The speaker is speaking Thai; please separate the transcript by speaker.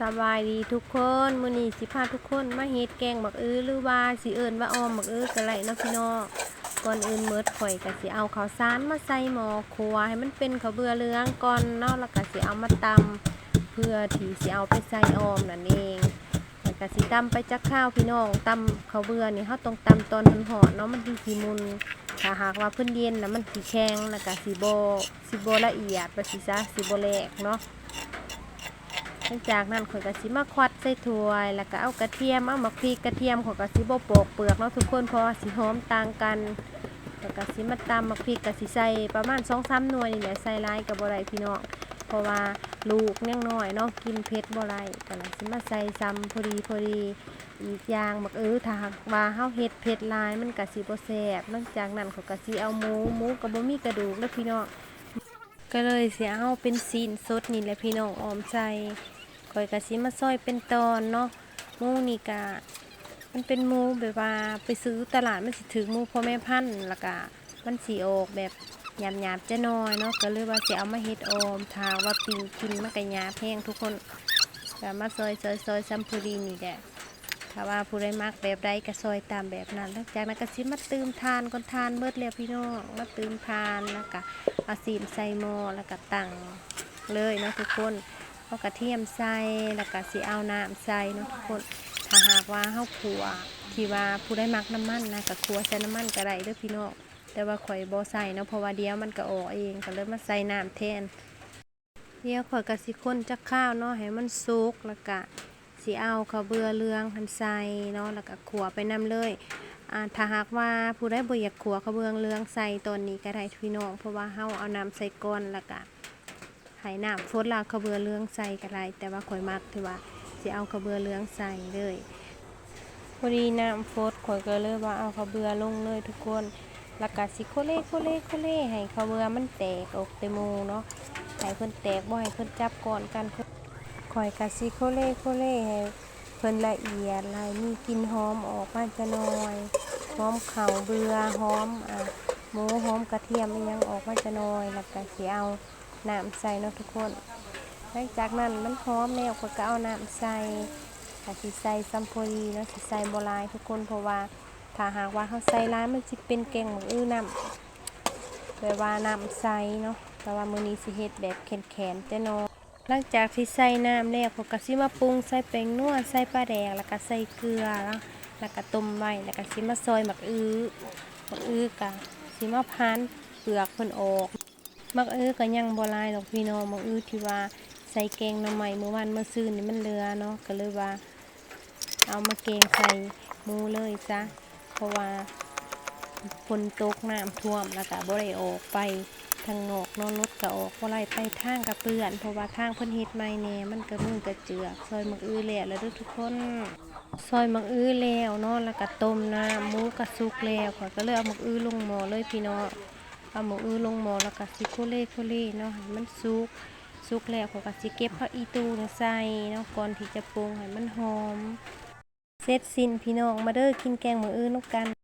Speaker 1: สบายดีทุกคนมื้อนี้สิพาทุกคนมาเฮ็ดแกงบักอื้อหรือว่าสิเอิ้นว่าออมบักอื้อก็ได้เนาะพี่น้องก่อนอื่นเมิดข่อยก็สิเอาข้าวสารมาใส่หม้อครัวให้มันเป็นข้าวเบื่อเหลืองก่อนเนาะแล้วก็สิเอามาตำเพื่อที่สิเอาไปใส่ออมนั่นเองแล้วก็สิตำไปจักข้าวพี่น้องตำข้าวเบื่อนี่เฮาต้องตำตอนมันหอนๆเนาะมันถึงสิมุนถ้าหากว่าเพิ่นเย็นน่ะมันสิแข็งแล้วก็สิบ่สิบ่ละเอียดว่าสิซะสิบ่แหลกเนาะ ลังจากนั้นข่อยก็สิมาควัดใส่ถ้วย แล้วก็เอากระเทียมเอามาพริกกระเทียมข่อยก็สิบ่ปอกเปลือกเนาะทุกคนเพราะว่าสิหอมต่างกันแล้วก็สิมาตำมาพริกก็สิใส่ประมาณ2-3หน่วยนี่แหละใส่ลายก็บ่ได้พี่น้องเพราะว่าลูกยังน้อยเนาะกินเผ็ดบ่ได้ก็เลยสิมาใส่ซ้ำพอดีพอดีอีกอย่างบักเออถ้าหากว่าเฮาเฮ็ดเผ็ดลายมันก็สิบ่แซ่บหลังจากนั้นข่อยก็สิเอาหมูหมูก็บ่มีกระดูกเด้อพี่น้องก็เลยสิเอาเป็นซีนสดนี่แหละพี่น้องออมใส่ ข่อยกะสิมาซอยเป็นตอนเนาะหมูนี่กะมันเป็นหมูแบบว่าไปซื้อตลาดมันสิถึงหมูพ่อแม่พันธุ์ล้วก็มันสีออกแบบหยาบๆจะน้อยเนาะก็เลยว่าสิเอามาเฮ็ดออมทาว่าปิงกินมันก็หยาแพงทุกคนก็มาซอยซอยซอยซัมพูรีนี่แหละถ้าว่าผู้ใดมักแบบใดก็ซอยตามแบบนั้นหลังจากนั้นก็สิมาตืมทานก่อนทานเบิดแล้วพี่น้องมาตืมทานแล้วก็เอาซีนใส่หม้อแล้วก็ตั้งเลยเนาะทุกคน เอากระเทียมใส่แล้วก็สิเอาน้ำใส่เนาะทุกคนถ้าหากว่าเฮาขัวที่ว่าผู้ได้มักน้ำมันนะก็ขัวใส่น้ำมันก็ได้เด้อพี่น้องแต่ว่าข่อยบ่ใส่เนาะเพราะว่าเดียวมันก็ออกเองก็เลยมาใส่น้ำแทนเดี๋ยวข่อยก็สิคนจักข้าวเนาะให้มันสุกแล้วก็สิเอาข้าวเบื่อเหลืองหันใส่เนาะแล้วก็ขัวไปนํเลยอ่าถ้าหากว่าผู้ได้บ่อยากขัวข้าวเบื่อเหลืองใส่ตอนนี้ก็ได้พี่น้องเพราะว่าเฮาเอาน้ำใส่ก่อนแล้วก็ หายน้ำฟดลาวขาเบือเลืองใส่ก็ได้แต่ว่าข่อยมักที่ว่าสิเอาขาเบือเลืองใส่เลยพอดีน้ำฟดข่อยก็เลยว่าเอาขาเบือลงเลยทุกคนแล้วก็สิโคเล่โคเล่โคเล่ให้ขาเบือมันแตกออกเตหมูเนาะให้เพิ่นแตกบ่ให้เพิ่นจับก่อนกันข่อยก็สิโคเล่โคเล่ให้เพิ่นละเอียดลายมีกลิ่นหอมออกมาจะน่อยหอมเข่าเบือหอมอะหมูหอมกระเทียมอิหยังออกมาจะน่อยแล้วก็สิเอา น้ำใส่เนาะทุกคนหลังจากนั้นมันหอมแล้วก็ก็เอาน้ำใส่ถ้าสิใส่ซัมโพรีเนาะสิใส่บหลายทุกคนเพราะว่าถ้าหากว่าเขาใส่ร้ายมันสิเป็นแกงหมูอื้อน้ำแบบว่าน้ำใส่เนาะแต่ว่ามือนี้สิเฮ็ดแบบแข็งๆแต่เนาะหลังจากที่ใส่น้ำแล้วเขาก็สิมาปรุงใส่แป้งนัวใส่ปลาแดกแล้วก็ใส่เกลือแล้วแล้วก็ต้มไว้แล้วก็สิมาซอยหมักอื้อหมักอื้อกะสิมาพันเปลือกเพิ่นออก มักเออก็ยังบ่ลายดอกพี่น้องมักเอือที่ว่าใส่แกงหน่อไม้เมื่อวานเมื่อซื้อนี่มันเหลือเนาะก็เลยว่า เอามาแกงใส่หมูเลยจ้ะเพราะว่าฝนตกน้ำท่วมแล้วก็บ่ได้ออกไปทางนอกเนอนรถก็ออกบ่ได้ไปทางกับเปื้อน เพราะว่าทางเพิ่นเฮ็ดใหม่แน่มันก็มือก็เจือกซอยมักอื้อแล้วแล้วทุกคนซอยมักอื้อแล้วเนาะแล้วก็ต้มน้ำหมูก็สุกแล้วก็เลยเอามักอื้อลงหม้อเลยพี่น้อง เอาหมูอื้อลงหม้อแล้วก็สิโคเล่โคเล่เนาะให้มันสุกสุกแล้วเขาก็สิเก็บผักอีตูนใส่เนาะก่อนที่จะปรุงให้มันหอมเสร็จสิ้นพี่น้องมาเด้อกินแกงหมูอื้อนกกัน